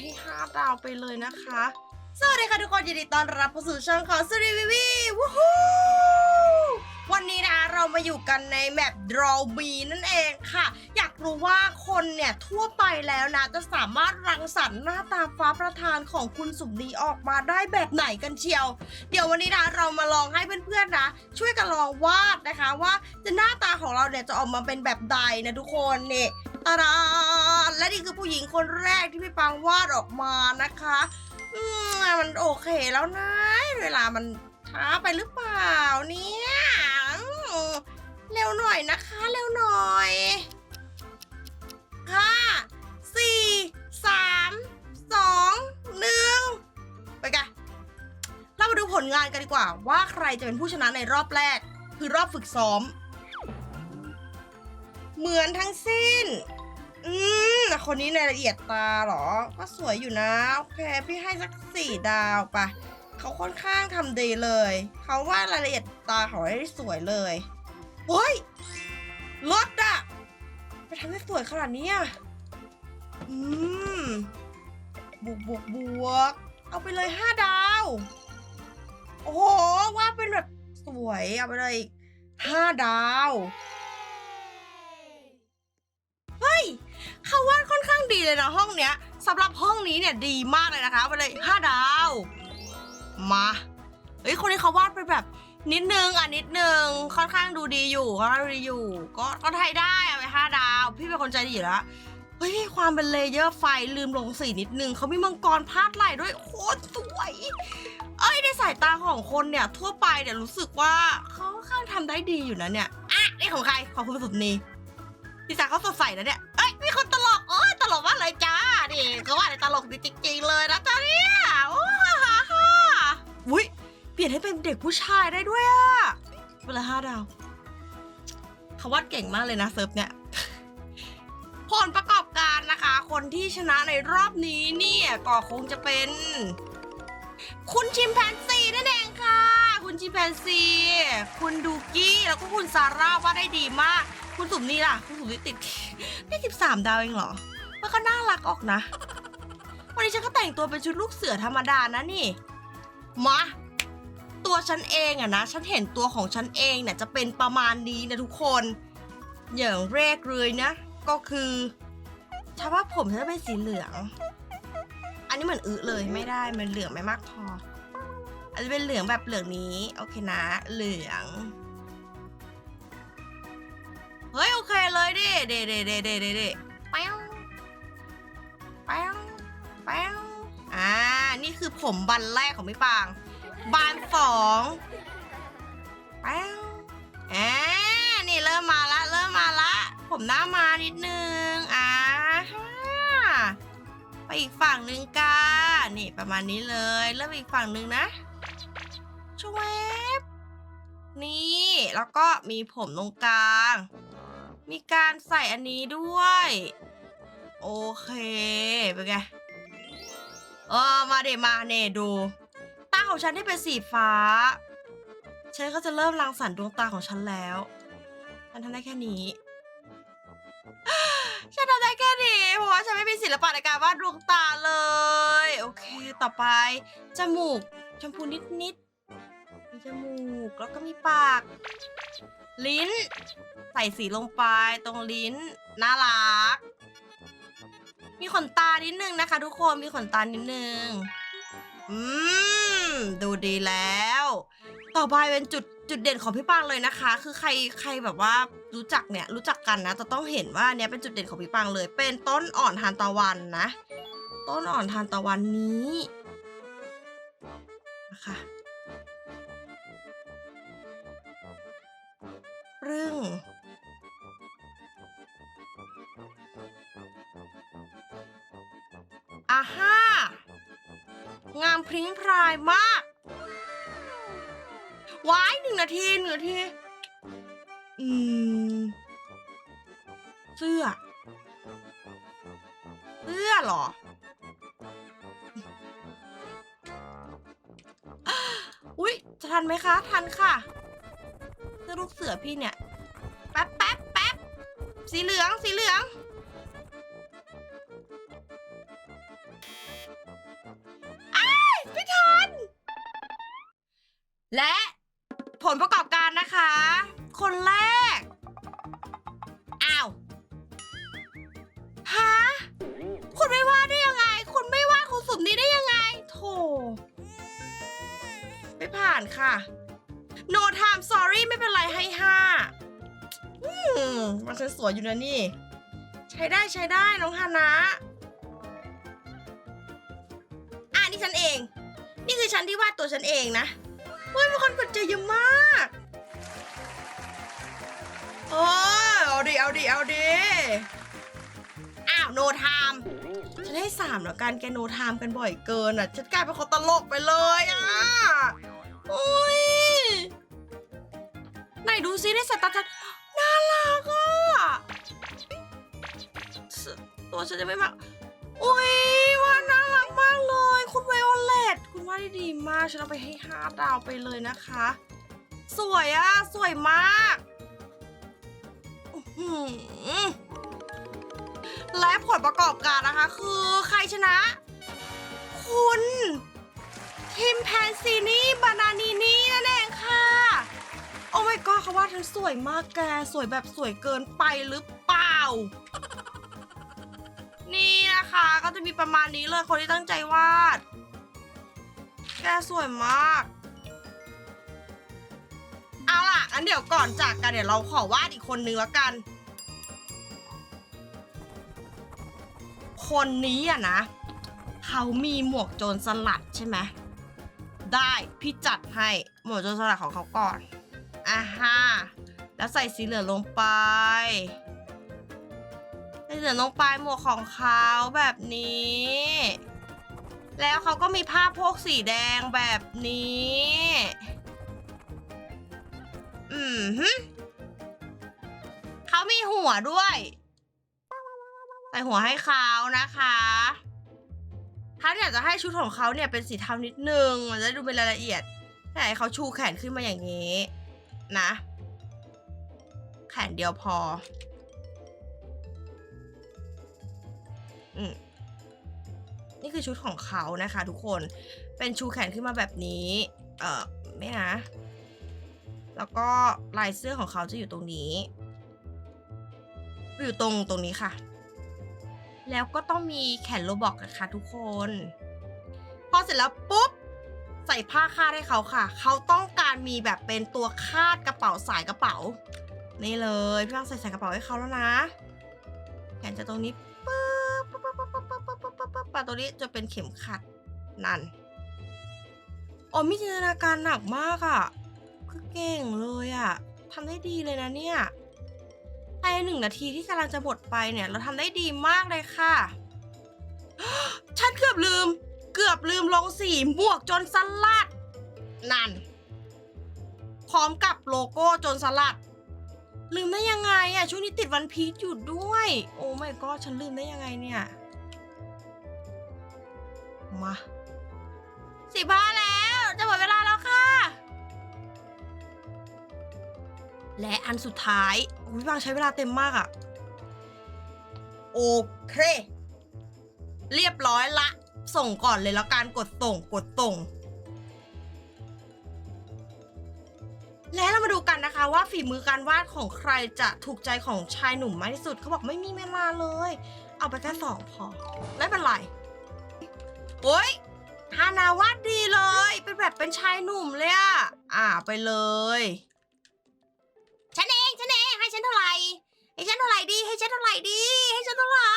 ให้ห้าดาวไปเลยนะคะ สวัสดีค่ะทุกคนยินดีต้อนรับเข้าสู่ช่องของสุริวิวีวู้ฮู้วันนี้นะเรามาอยู่กันในแมป Draw B นั่นเองค่ะ อยากรู้ว่าคนเนี่ยทั่วไปแล้วนะ จะสามารถรังสรรค์หน้าตาฟ้าประธานของคุณสุมนีออกมาได้แบบไหนกันเชียว เดี๋ยววันนี้นะเรามาลองให้เพื่อนๆนะ ช่วยกันลองวาดนะคะว่าจะหน้าตาของเราเนี่ยจะออกมาเป็นแบบใดนะทุกคนเนี่ย ตาดาและนี่คือผู้หญิงคนแรกที่พี่ปังวาดออกมานะคะอืมมันโอเคแล้วนะ เวลามันช้าไปหรือเปล่าเนี่ยอืมเร็วหน่อยนะคะ เร็วหน่อยห้าสี่สามสองหนึ่งไปกันเรามาดูผลงานกันดีกว่า ว่าใครจะเป็นผู้ชนะในรอบแรก คือรอบฝึกซ้อม เหมือนทั้งสิ้น อืมคนนี้ในละเอียดตาเหรอ ก็สวยอยู่นะ โอเค พี่ให้สักสี่ดาวไปเขาค่อนข้างทำดีเลย เขาว่ารายละเอียดตาเขาได้สวยเลยเฮ้ยรถอะไปทำให้สวยขนาดนี้อะอืมบวกบวกบวก เอาไปเลยห้าดาว โอ้โห ว่าเป็นแบบสวย เอาไปเลยห้าดาว งดีเลยนะห้องเนี้ยสำหรับห้องนี้เนี่ยดีมากเลยนะคะไปเลยห้าดาว มาเฮ้ยคนนี้เขาวาดเป็นแบบ นิดนึงอะนิดนึงค่อนข้างดูดีอยู่ค่อนข้างดูดีอยู่ ก็ก็ไทยได้อาไปห้าดาว พี่เป็นคนใจดีอยู่แล้วเฮ้ยความเป็นเลเยอร์ไฟลืมลงสีนิดนึงเขามีมังกรพาดไหล่ด้วยโคตรสวยเอ้ยในสายตาของคนเนี่ยทั่วไปเนี่ยรู้สึกว่าเขาค่อนข้างทำได้ดีอยู่นะเนี่ยอะนี่ของใครของคุณสุดนี ดีจ้าเขาสดใสนะเนี่ย เอ้ยมีคนตลกโอ้ยตลกมากเลยจ้านี่เขาว่าในตลกดีจริงๆเลยนะจ้าเนี่ยโอ้ฮ่าฮ่าฮ่าอุ้ยเปลี่ยนให้เป็นเด็กผู้ชายได้ด้วยอะเวลาห้าดาวเขาวาดเก่งมากเลยนะเซิร์ฟเนี่ยผลประกอบการนะคะ คนที่ชนะในรอบนี้เนี่ยก็คงจะเป็น คุณชิมแปนซีนั่นเองค่ะ คุณชิมแปนซี คุณดูกี้แล้วก็คุณซาร่าว่าได้ดีมาก คุณสุมนี่ล่ะ คุณสุมนี่ติดได้สิบสามดาวเองเหรอ มันก็น่ารักออกนะ วันนี้ฉันก็แต่งตัวเป็นชุดลูกเสือธรรมดานะนี่ มา ตัวฉันเองอะนะ ฉันเห็นตัวของฉันเองเนี่ยจะเป็นประมาณนี้นะทุกคน อย่างแรกเลยนะ ก็คือถ้าว่าผมจะเป็นสีเหลือง อันนี้เหมือนอึเลยไม่ได้ มันเหลืองไม่มากพอ อันนี้เป็นเหลืองแบบเหลืองนี้ โอเคนะ เหลือง เฮ้ยโอเคเลยดิเดเดเดเดเดเดแป้วแป้วแป้วอ่า นี่คือผมบันแรกของพี่ปาง บานสองแป้วอ่านี่เริ่มมาละ เริ่มมาละ ผมหน้ามานิดนึง อ่าฮ่าไปอีกฝั่งหนึ่งกานี่ประมาณนี้เลย เริ่มอีกฝั่งหนึ่งนะชวบนี่ แล้วก็มีผมตรงกลาง มีการใส่อันนี้ด้วย โอเค เป็นไง เออ มาเดมาเนดูตาของฉันที่เป็นสีฟ้า ฉันก็จะเริ่มรังสรรค์ดวงตาของฉันแล้ว ฉันทำได้แค่นี้ ฉันทำได้แค่นี้ เพราะว่าฉันไม่มีศิลปะในการวาดดวงตาเลย โอเค ต่อไป จมูก ชมพูนิดนิดๆมีจมูก แล้วก็มีปาก ลิ้น ใส่สีลงไปตรงลิ้น น่ารัก มีขนตานิดนึงนะคะ ทุกคนมีขนตานิดนึง อืม ดูดีแล้ว ต่อไปเป็นจุดจุดเด่นของพี่ปางเลยนะคะ คือใครใครแบบว่ารู้จักเนี่ย รู้จักกันนะจะต้องเห็นว่าเนี้ยเป็นจุดเด่นของพี่ปางเลย เป็นต้นอ่อนทานตะวันนะ ต้นอ่อนทานตะวันนี้นะคะ รึงอาฮ่างามพริ้งพรายมาก ว้ายหนึ่งนาทีหนึ่งนาที อืม เสื้อ เสื้อหรออุ๊ยจะทันไหมคะ ทันค่ะ จ้ลูกเสือพี่เนี่ย แป๊บแป๊บแป๊บสีเหลือง สีเหลือง อ้ยไม่ทัน และผลประกอบการนะคะ คนแรก อ้าว ฮะ คุณไม่ว่าได้ยังไง คุณไม่ว่าคุณสุ่มนี้ได้ยังไง โถ ไม่ผ่านค่ะ no time sorry ไม่เป็นไรให้ห้าอืมมันสวยอยู่นะนี่ ใช้ได้ใช้ได้น้องฮานะอะนี่ฉันเอง นี่คือฉันที่วาดตัวฉันเองนะเฮ้ยมีคนกดใจเยอะมากโอ้ยเอาดิเอาดิเอาดิอ้าวโนไทม์ฉันให้สามแล้วกันแกโนไทม์กันบ่อยเกินอะ ฉันกลายเป็นคนตลกไปเลยอะโอ้ย ไหนดูซิในสายตาฉันน่ารักอะตัวฉันจะไม่มากโอ้ยว่าน่ารักมากเลย คุณไวโอเลตคุณว่าได้ดีมาก ฉันเอาไปให้ห้าดาวไปเลยนะคะ สวยอะ สวยมากและผลประกอบการนะคะ คือใครชนะ คุณทิมแพนซีนี่ บานานีนี่ my god เขาว่าเธอสวยมากแก สวยแบบสวยเกินไปหรือเปล่า นี่นะคะ ก็จะมีประมาณนี้เลยคนที่ตั้งใจวาด แกสวยมาก เอาล่ะงั้นเดี๋ยวก่อนจากกันเดี๋ยวเราขอวาดอีกคนนึงแล้วกัน คนนี้อะนะ เขามีหมวกโจรสลัดใช่ไหมได้ พี่จัดให้หมวกโจรสลัดของเขาก่อน อ่าฮะแล้วใส่สีเหลืองลงไปใส่สีเหลืองลงไปหมวกของเขาแบบนี้ แล้วเขาก็มีผ้าโพกสีแดงแบบนี้ อืมฮึเขามีหัวด้วย ใส่หัวให้เขานะคะถ้าอยากจะให้ชุดของเขาเนี่ยเป็นสีเทานิดนึง มันจะดูเป็นรายละเอียดแต่ให้เขาชูแขนขึ้นมาอย่างนี้ นะ แขนเดียวพอ อืมนี่คือชุดของเขานะคะ ทุกคน เป็นชูแขนขึ้นมาแบบนี้ เออไม่นะ แล้วก็ลายเสื้อของเขาจะอยู่ตรงนี้ อยู่ตรงตรงนี้ค่ะ แล้วก็ต้องมีแขนโลบอกนะคะทุกคน พอเสร็จแล้วปุ๊บ ใส่ผ้าคาดให้เขาค่ะ เขาต้องการมีแบบเป็นตัวคาดกระเป๋าสายกระเป๋า นี่เลยพี่ฟังใส่ใส่กระเป๋าให้เขาแล้วนะแขนจะตรงนี้ปึ๊บปึ๊บปึ๊บปึ๊บปึ๊บปึ๊บปึ๊บปึ๊บปึ๊บปึ๊บตัวนี้จะเป็นเข็มขัดนั่นอ๋อมีจินตนาการหนักมากอะ คือเก่งเลยอะทำได้ดีเลยนะเนี่ยภายในหนึ่งนาทีที่กำลังจะหมดไปเนี่ย เราทำได้ดีมากเลยค่ะ ฉันเกือบลืม เกือบลืมลงสีหมวกจนสลัด นั่น พร้อมกับโลโก้จนสลัด ลืมได้ยังไงอะช่วงนี้ติดวันพีชอยู่ด้วย โอ้ไม่ก็ฉันลืมได้ยังไงเนี่ย มาสิบห้าแล้ว จะหมดเวลาแล้วค่ะ และอันสุดท้ายอุ้ยบางใช้เวลาเต็มมากอะโอเค เรียบร้อยละ ส่งก่อนเลยแล้วการกดส่งกดส่ง และเรามาดูกันนะคะว่าฝีมือการวาดของใครจะถูกใจของชายหนุ่มมากที่สุดเขาบอกไม่มีเวลาเลย เอาไปแค่สองพอไม่เป็นไรโอ้ยฮานาวาดดีเลย เป็นแบบเป็นชายหนุ่มเลยอะอ่าไปเลยฉันเองฉันเองให้ฉันเท่าไหร่ให้ฉันเท่าไหร่ดีให้ฉันเท่าไหร่ดีให้ฉันเท่าไหร่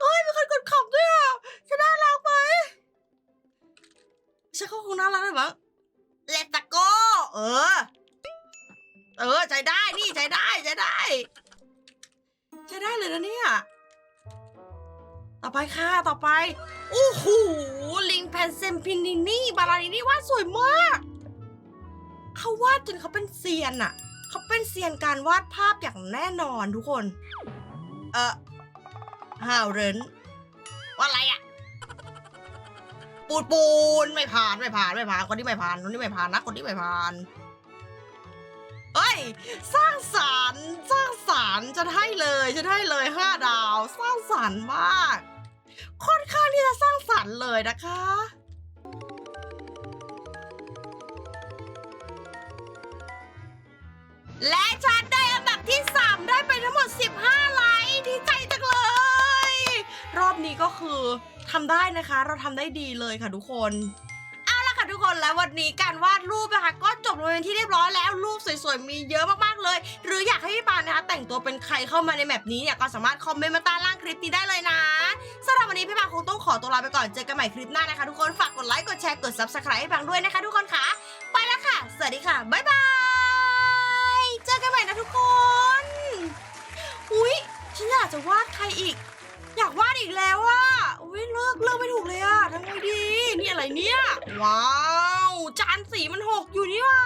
เฮ้ยมีคนกดขำด้วยอะฉันน่ารักไหมฉันก็คงน่ารักเลยมั้งเลตโกเออ เออใจได้นี่ใจได้ใจได้ใจได้เลยนะเนี่ย ต่อไปค่ะต่อไปโอ้โหลิงแพนเซมพินินี่บาลานินี่วาดสวยมาก เขาวาดจนเขาเป็นเซียนอะเขาเป็นเซียนการวาดภาพอย่างแน่นอนทุกคน เออ ฮาวเรนว่าอะไรอะปูนปูนไม่ผ่านไม่ผ่านไม่ผ่านคนที่ไม่ผ่านคนที่ไม่ผ่านนะคนที่ไม่ผ่านเอ้ยสร้างสารรค์สร้างสารรค์จะให้เลยจะให้เลยห้าดาว สร้างสรรค์มากค่อนข้างที่จะสร้างสรรค์เลยนะคะและฉันได้อันดับที่ 3 ได้ไปทั้งหมด 15 นี้ก็คือทำได้นะคะ เราทำได้ดีเลยค่ะทุกคนเอาละค่ะทุกคนและวันนี้การวาดรูปนะคะก็จบลงเป็นที่เรียบร้อยแล้วรูปสวยๆมีเยอะมากๆเลย หรืออยากให้พี่ปานนะคะแต่งตัวเป็นใครเข้ามาในแมปนี้เนี่ยก็สามารถคอมเมนต์มาใต้ล่างคลิปนี้ได้เลยนะสำหรับวันนี้พี่ปานคงต้องขอตัวลาไปก่อนเจอกันใหม่คลิปหน้านะคะ ทุกคนฝากกดไลค์กดแชร์กด subscribe ให้ปังด้วยนะคะ ทุกคนค่ะไปแล้วค่ะ สวัสดีค่ะบ๊ายบายเจอกันใหม่นะทุกคนอุ้ยฉันอยากจะวาดใครอีก อยากวาดอีกแล้วอะอุ้ยเลิกเลิกไม่ถูกเลยอะทำไงดี นี่อะไรเนี่ย ว้าว จานสีมันหกอยู่นี่ว่า